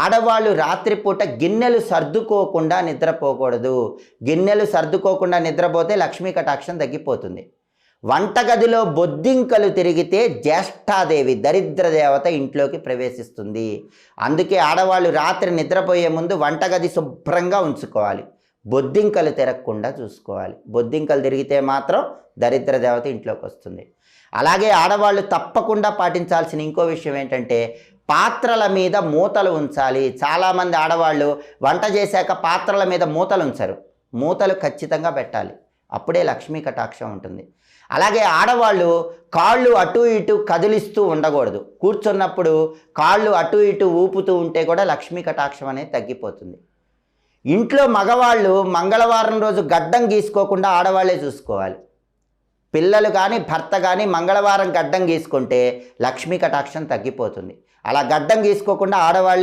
ఆడవాళ్ళు రాత్రిపూట గిన్నెలు సర్దుకోకుండా నిద్రపోకూడదు. గిన్నెలు సర్దుకోకుండా నిద్రపోతే లక్ష్మీ కటాక్షం తగ్గిపోతుంది. వంటగదిలో బొద్దింకలు తిరిగితే జ్యేష్ఠాదేవి దరిద్ర దేవత ఇంట్లోకి ప్రవేశిస్తుంది. అందుకే ఆడవాళ్ళు రాత్రి నిద్రపోయే ముందు వంటగది శుభ్రంగా ఉంచుకోవాలి. బొద్దింకలు తిరగకుండా చూసుకోవాలి. బొద్దింకలు తిరిగితే మాత్రం దరిద్ర దేవత ఇంట్లోకి వస్తుంది. అలాగే ఆడవాళ్ళు తప్పకుండా పాటించాల్సిన ఇంకో విషయం ఏంటంటే పాత్రల మీద మూతలు ఉంచాలి. చాలామంది ఆడవాళ్ళు వంట చేశాక పాత్రల మీద మూతలు ఉంచరు. మూతలు ఖచ్చితంగా పెట్టాలి. అప్పుడే లక్ష్మీ కటాక్షం ఉంటుంది. అలాగే ఆడవాళ్ళు కాళ్ళు అటు ఇటు కదిలిస్తూ ఉండకూడదు. కూర్చున్నప్పుడు కాళ్ళు అటు ఇటు ఊపుతూ ఉంటే కూడా లక్ష్మీ కటాక్షం అనేది తగ్గిపోతుంది. ఇంట్లో మగవాళ్ళు మంగళవారం రోజు గడ్డం గీసుకోకుండా ఆడవాళ్ళే చూసుకోవాలి. పిల్లలు కానీ భర్త కానీ మంగళవారం గడ్డం గీసుకుంటే లక్ష్మీ కటాక్షం తగ్గిపోతుంది. అలా గడ్డం గీసుకోకుండా ఆడవాళ్ళే